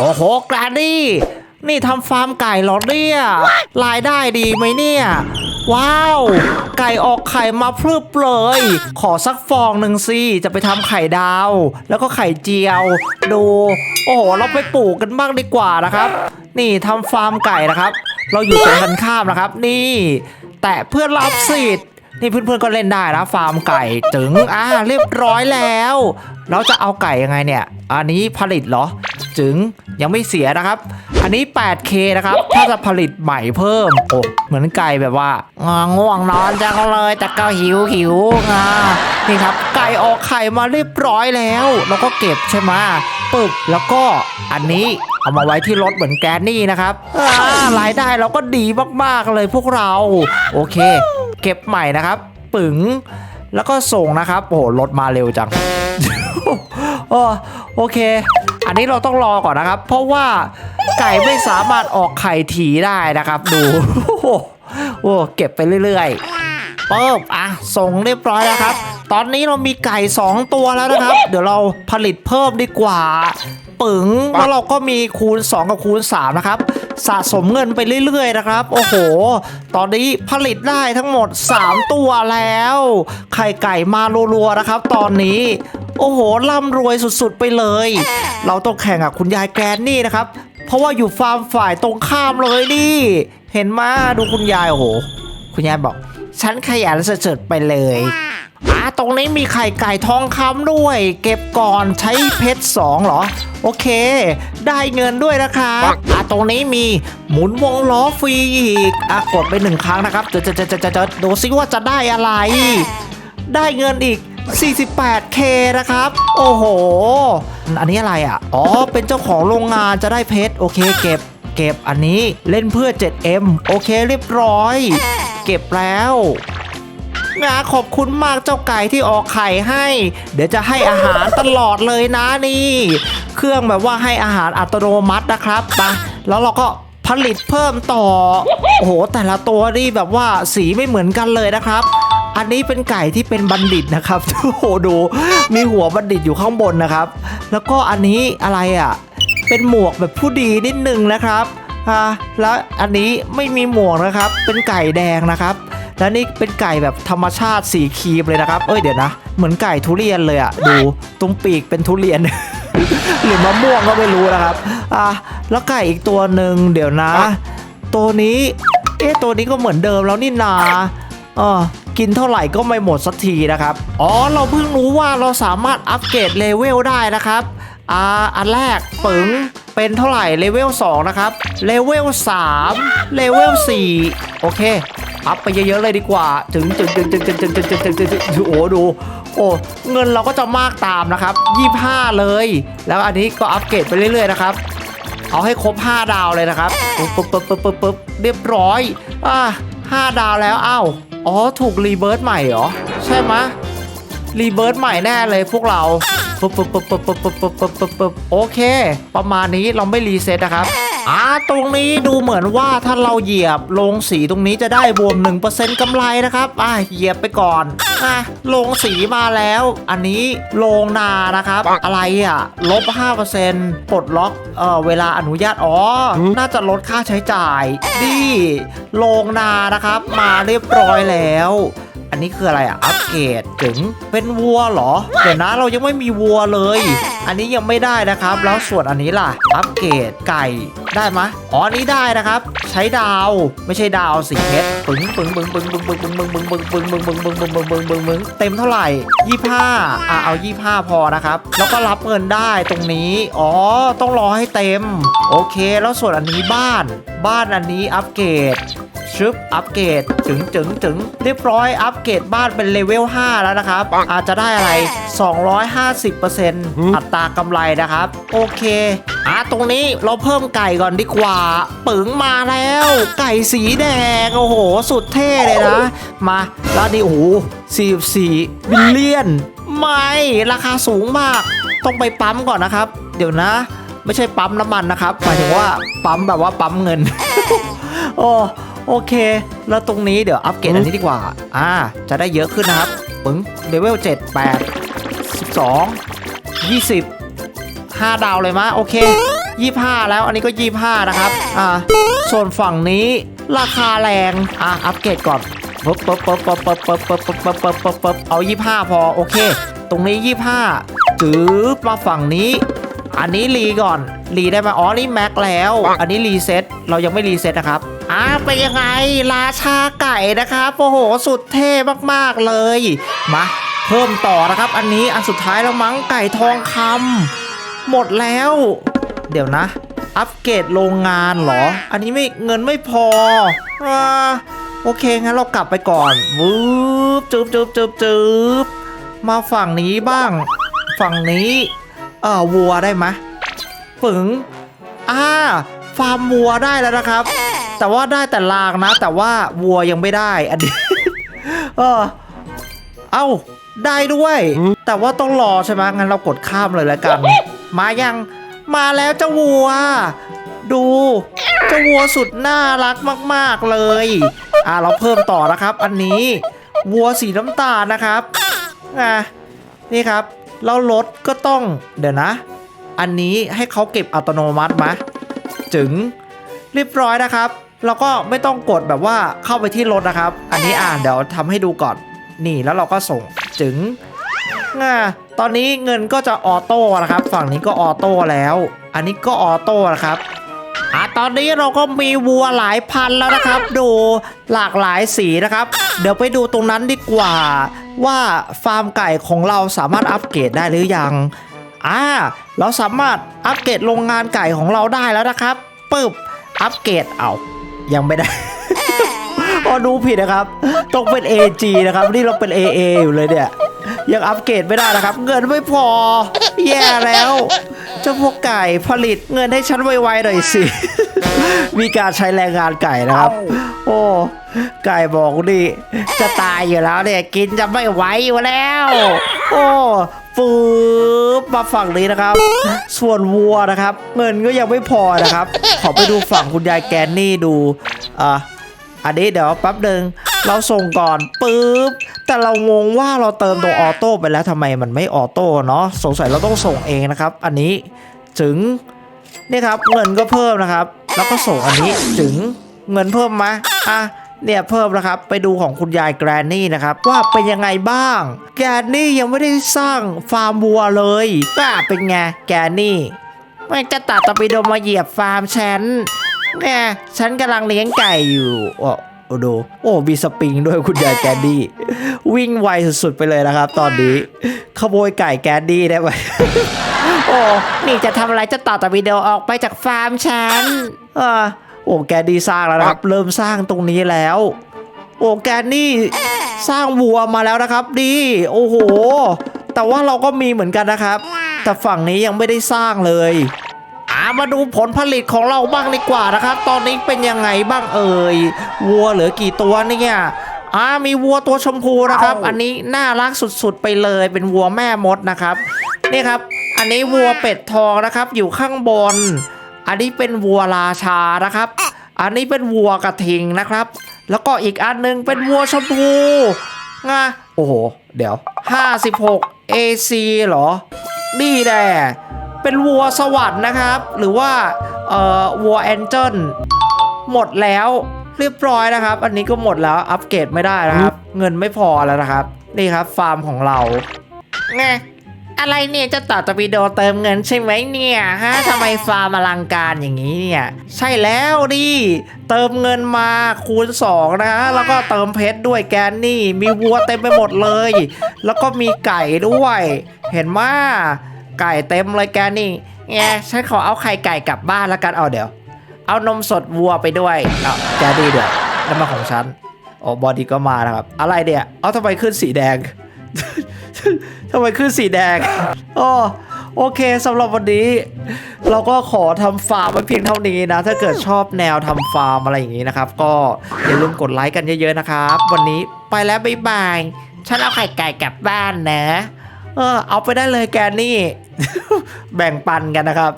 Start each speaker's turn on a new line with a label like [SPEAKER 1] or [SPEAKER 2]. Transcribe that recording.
[SPEAKER 1] โอ้โหแกรนดี้นี่ทำฟาร์มไก่เหรอเนี่ยรายได้ดีไหมเนี่ย ว้าว ไก่ออกไข่มาพรึบเลย ขอสักฟองหนึ่งสิจะไปทำไข่ดาว แล้วก็ไข่เจียว ดู โอ้โห เราไปปลูกกันบ้างดีกว่านะครับ นี่ทำฟาร์มไก่นะครับ เราอยู่ตรงกันข้ามนะครับ นี่ แต่เพื่อรับสิทธิ์นี่เพื่อนๆก็เล่นได้นะฟาร์มไก่ถึงอ่าเรียบร้อยแล้ว เราจะเอาไก่ยังไงเนี่ย อันนี้ผลิตเหรอ จึงยังไม่เสียนะครับ อันนี้ 8K นะครับ ถ้าจะผลิตใหม่เพิ่ม โอ้ เหมือนไก่แบบว่าง่วงนอนจังเลย แต่ก็หิวหิวอ่านี่ครับ ไก่ออกไข่มาเรียบร้อยแล้ว แล้วก็เก็บใช่ไหมปึ๊บแล้วก็อันนี้เอามาไว้ที่รถเหมือนแกนนี่นะครับรายได้เราก็ดีมากๆเลยพวกเรา โอเค เก็บใหม่นะครับ ปึ๋ง แล้วก็ส่งนะครับ โอ้โหรถมาเร็วจังโอโอเค อันนี้เราต้องรอก่อนนะครับ เพราะว่าไก่ไม่สามารถออกไข่ถีได้นะครับ ดูโอ้โหโอ้เก็บไปเรื่อยๆปึ๊บอะส่งเรียบร้อยแล้วครับ ตอนนี้เรามีไก่ 2 ตัวแล้วนะครับ เดี๋ยวเราผลิตเพิ่มดีกว่าปึ๋งแล้วเราก็มีคูณ 2 กับคูณ 3 นะครับ สะสมเงินไปเรื่อย ๆ นะครับ โอ้โห ตอนนี้ผลิตได้ทั้งหมด 3 ตัวแล้ว ไข่ไก่มารัวๆนะครับ ตอนนี้ โอ้โหร่ำรวยสุดๆไปเลย เราต้องแข่งกับคุณยายแกรนนี่นะครับ เพราะว่าอยู่ฟาร์มฝ่ายตรงข้ามเลยนี่ เห็นมาดูคุณยายโอ้โห คุณยายบอก ฉันขยันเสร็จๆไปเลยอ่าตรงนี้มีไข่ไก่ทองคำด้วย เก็บก่อนใช้เพชรสองเหรอ โอเค ได้เงินด้วยนะครับอ่าตรงนี้มีหมุนวงล้อฟรีอีกอะกดไปหนึ่งครั้งนะครับจะจะจะจะจะจะดูซิว่าจะได้อะไร ได้เงินอีก 48k นะครับ โอ้โห อันนี้อะไรอะ อ๋อ เป็นเจ้าของโรงงานจะได้เพชร โอเค เก็บ เก็บอันนี้เล่นเพื่อ 7M โอเคเรียบร้อย เก็บแล้วงาขอบคุณมากเจ้าไก่ที่ออกไข่ให้ เดี๋ยวจะให้อาหารตลอดเลยนะนี่ เครื่องแบบว่าให้อาหารอัตโนมัตินะครับไปแล้วเราก็ผลิตเพิ่มต่อ โอ้โห แต่ละตัวนี่แบบว่าสีไม่เหมือนกันเลยนะครับ อันนี้เป็นไก่ที่เป็นบัณฑิตนะครับโอ้โหดูมีหัวบัณฑิตอยู่ข้างบนนะครับ แล้วก็อันนี้อะไรอะ เป็นหมวกแบบผู้ดีนิดนึงนะครับอ่าแล้วอันนี้ไม่มีหมวกนะครับ เป็นไก่แดงนะครับแล้วนี่เป็นไก่แบบธรรมชาติสีครีมเลยนะครับ เอ้ยเดี๋ยวนะ เหมือนไก่ทุเรียนเลยอะดูตรงปีกเป็นทุเรียน หรือมะม่วงก็ไม่รู้นะครับ อะแล้วไก่อีกตัวหนึ่งเดี๋ยวนะ ตัวนี้ เอ๊ะตัวนี้ก็เหมือนเดิมแล้วนี่นาเออ กินเท่าไหร่ก็ไม่หมดสักทีนะครับ อ๋อ เราเพิ่งรู้ว่าเราสามารถอัปเกรดเลเวลได้นะครับอ่าอันแรกปึ๋งเป็นเท่าไหร่เลเวล2นะครับเลเวล3เลเวล4โอเคอัพไปเยอะๆเลยดีกว่า ถึงถึงถึงถึงถึงถึงถึงถึงถึงถึงถึงโอ้โหดู โอ้เงินเราก็จะมากตามนะครับ 25 เลย แล้วอันนี้ก็อัปเกรดไปเรื่อยๆนะครับ เอาให้ครบ 5 ดาวเลยนะครับ ปึ๊บปึ๊บปึ๊บปึ๊บปึ๊บปึ๊บเรียบร้อย อ่า 5 ดาวแล้วอ้าวอ๋อถูกรีเบิร์ตใหม่เหรอ ใช่ไหมรีเบิร์ตใหม่แน่เลยพวกเราปุ๊บปุ๊บปุ๊บปุ๊บปุ๊บปุ๊บปุ๊บปุ๊บโอเค ประมาณนี้เราไม่รีเซ็ตนะครับ อ่าตรงนี้ดูเหมือนว่าถ้าเราเหยียบลงสีตรงนี้จะได้บวม1%กำไรนะครับอ่าเหยียบไปก่อนอะลงสีมาแล้ว อันนี้ลงนานะครับ อะไรอะลบ 5%ปลดล็อกเอ่อเวลาอนุญาตอ๋อน่าจะลดค่าใช้จ่ายดีลงนานะครับ มาเรียบร้อยแล้ว อันนี้คืออะไรอะอัปเกรดถึงเป็นวัวเหรอเดี๋ยวนะเรายังไม่มีวัวเลย อันนี้ยังไม่ได้นะครับ แล้วส่วนอันนี้ล่ะ อัปเกรดไก่ได้ไหมยอ๋ออันนี้ได้นะครับ ใช้ดาวไม่ใช่ดาวสีเพชรปึ้งปึ้งปึ้งปึ้งปึ้งปึ้งปึ้งปึ้งปึ้งปึ้งปึ้งปึ้งปึ้งปึ้งปึ้งปึ้งปึ้งปึ้งปึ้งเต็มเท่าไหร่ยี่ห้าอะเอายี่ห้าพอนะครับ แล้วก็รับเงินได้ตรงนี้ อ๋อ ต้องรอให้เต็ม โอเค แล้วส่วนอันนี้บ้าน บ้านอันนี้อัปเกรด ชึบอัปเกรดถึงถึงถึงเรียบร้อยอัปเกรดบ้านเป็นเลเวล5แล้วนะครับ อาจจะได้อะไร 250%อัตรากำไรนะครับ โอเคอะตรงนี้เราเพิ่มไก่ก่อนดีกว่าปึ๋งมาแล้ว ไก่สีแดง โอ้โห สุดเท่เลยนะ มาแล้วนี่โอ้โห44บิลเลียน ไม่ ราคาสูงมาก ต้องไปปั๊มก่อนนะครับ เดี๋ยวนะ ไม่ใช่ปั๊มน้ำมันนะครับหมายถึงว่าปั๊มแบบว่าปั๊มเงิน โอ้ โอเค แล้วตรงนี้เดี๋ยวอัปเกรดอันนี้ดีกว่า อ่า จะได้เยอะขึ้นนะครับปึ้งเลเวล7 8 12 20 5 ดาวเลยมะโอเค 25 แล้วอันนี้ก็ 25 นะครับ อ่า ส่วนฝั่งนี้ราคาแรง อะอัปเกรดก่อนปึ๊บปึ๊บปึ๊บปึ๊บปึ๊บปึ๊บปึ๊บปึ๊บปึ๊บปึ๊บปึ๊บปึ๊บเอา 25 พอ โอเค ตรงนี้ 25จืบมาฝั่งนี้ อันนี้รีก่อน รีได้ไหมอ๋อ นี่แม็กแล้ว อันนี้รีเซ็ต เรายังไม่รีเซ็ตนะครับ อ่าเป็นยังไงราชาไก่นะครับโอ้โหสุดเท่มากๆเลย มาเพิ่มต่อนะครับ อันนี้อันสุดท้ายแล้วมั้งไก่ทองคำหมดแล้ว เดี๋ยวนะ อัปเกรดโรงงานเหรอ อันนี้ไม่เงินไม่พออ่าโอเคงั้นเรากลับไปก่อนวืบจึบจึบจึบจึบมาฝั่งนี้บ้าง ฝั่งนี้ เออวัวได้ไหมปึงอ่า ฟาร์มวัวได้แล้วนะครับ แต่ว่าได้แต่ลางนะ แต่ว่าวัวยังไม่ได้อันนี้เออเอ้าได้ด้วย แต่ว่าต้องรอใช่ไหมงั้นเรากดข้ามเลยแล้วกัน มายังมาแล้วเจ้าวัว ดูเจ้าวัวสุดน่ารักมาก ๆเลย อ่าเราเพิ่มต่อนะครับ อันนี้วัวสีน้ำตาลนะครับอะนี่ครับแล้วรถก็ต้องเดี๋ยวนะ อันนี้ให้เขาเก็บอัตโนมัติมะ จึงเรียบร้อยนะครับ เราก็ไม่ต้องกดแบบว่าเข้าไปที่รถนะครับ อันนี้อ่านเดี๋ยวทำให้ดูก่อนนี่แล้วเราก็ส่งจึงอ่าตอนนี้เงินก็จะออโต้นะครับ ฝั่งนี้ก็ออโต้แล้ว อันนี้ก็ออโต้นะครับอะตอนนี้เราก็มีวัวหลายพันแล้วนะครับ ดูหลากหลายสีนะครับ เดี๋ยวไปดูตรงนั้นดีกว่า ว่าฟาร์มไก่ของเราสามารถอัปเกรดได้หรือยัง อ่า เราสามารถอัปเกรดโรงงานไก่ของเราได้แล้วนะครับปึ๊บอัปเกรดเอายังไม่ได้ พอดูผิดนะครับต้องเป็น AG นะครับนี่เราเป็น AA อยู่เลยเนี่ยยังอัปเกรดไม่ได้นะครับ เงินไม่พอ แย่แล้วเจ้าพวกไก่ผลิตเงินให้ฉันไวๆหน่อยสิ มีการใช้แรงงานไก่นะครับ โอ้ ไก่บอกดิจะตายอยู่แล้วเนี่ย กินจะไม่ไหวอยู่แล้ว โอ้ ฟืบมาฝั่งนี้นะครับ ส่วนวัวนะครับ เงินก็ยังไม่พอนะครับ ขอไปดูฝั่งคุณยายแกนนี่ดูอะอันนี้เดี๋ยวแป๊บหนึ่งเราส่งก่อนปุ๊บแต่เรางงว่าเราเติมตรงออโต้ไปแล้วทำไมมันไม่ออโต้เนาะสงสัยเราต้องส่งเองนะครับ อันนี้ถึงนี่ครับเงินก็เพิ่มนะครับ แล้วก็ส่งอันนี้ถึงเงินเพิ่มไหมอะ เนี่ยเพิ่มนะครับไปดูของคุณยายแกรนนี่นะครับว่าเป็นยังไงบ้าง แกรนนี่ยังไม่ได้สร้างฟาร์มวัวเลยก็เป็นไงแกรนนี่ไม่จะตัดตะปีโดมาเหยียบฟาร์มฉันเนี่ยฉันกำลังเลี้ยงไก่อยู่โอ้โอ้ดโอ้มีสปริงด้วยคุณยายแกนดี้ วิ่งไวสุดๆไปเลยนะครับ ตอนนี้ขโมยไก่แกนดี้ได้ไหมโอ้นี่จะทำอะไรจะต่อตะวิดีโอออกไปจากฟาร์มฉันเออ โอ้แกนดี้สร้างแล้วนะครับ เริ่มสร้างตรงนี้แล้ว โอ้แกนนี่สร้างวัวมาแล้วนะครับดีโอ้โห แต่ว่าเราก็มีเหมือนกันนะครับ แต่ฝั่งนี้ยังไม่ได้สร้างเลยอ่ามาดูผลผลิตของเราบ้างดีกว่านะครับ ตอนนี้เป็นยังไงบ้างเอ่ยวัวเหลือกี่ตัวเนี่ยอ่ามีวัวตัวชมพูนะครับ อันนี้น่ารักสุดๆไปเลยเป็นวัวแม่มดนะครับ นี่ครับ อันนี้วัวเป็ดทองนะครับ อยู่ข้างบน อันนี้เป็นวัวราชานะครับ อันนี้เป็นวัวกระทิงนะครับ แล้วก็อีกอันหนึงเป็นวัวชมพูงะโอ้โห เดี๋ยว 56 AC เหรอ นี่แน่เป็นวัวสวรรค์นะครับ หรือว่า เอ่อ วัวแอนเจิลหมดแล้วเรียบร้อยนะครับ อันนี้ก็หมดแล้ว อัปเกรดไม่ได้นะครับ เงินไม่พอแล้วนะครับ นี่ครับ ฟาร์มของเราไง อะไรเนี่ยจะต่อตะปีโดเติมเงินใช่ไหมเนี่ยฮะทำไมฟาร์มอลังการอย่างนี้เนี่ยใช่แล้วดิเติมเงินมาคูณ 2 นะฮะแล้วก็เติมเพชรด้วยแกนนี่ มีวัวเต็มไปหมดเลย แล้วก็มีไก่ด้วย เห็นมาไก่เต็มเลยแกนนี่แงฉันขอเอาไข่ไก่กลับบ้านแล้วกันเอาเดี๋ยว เอานมสดวัวไปด้วยเอาแกนนี่เดี๋ยวนั่นมาของฉันโอ้บอดี้ก็มานะครับ อะไรเดี๋ยเอาทำไมขึ้นสีแดง ทำไมขึ้นสีแดงโอ้โอเคสำหรับวันนี้ เราก็ขอทำฟาร์มไว้เพียงเท่านี้นะ ถ้าเกิดชอบแนวทำฟาร์มอะไรอย่างนี้นะครับ ก็อย่าลืมกดไลค์กันเยอะๆนะครับ วันนี้ไปแล้วบ๊ายบาย ฉันเอาไข่ไก่กลับบ้านนะ เออเอาไปได้เลยแกนี่ แบ่งปันกันนะครับ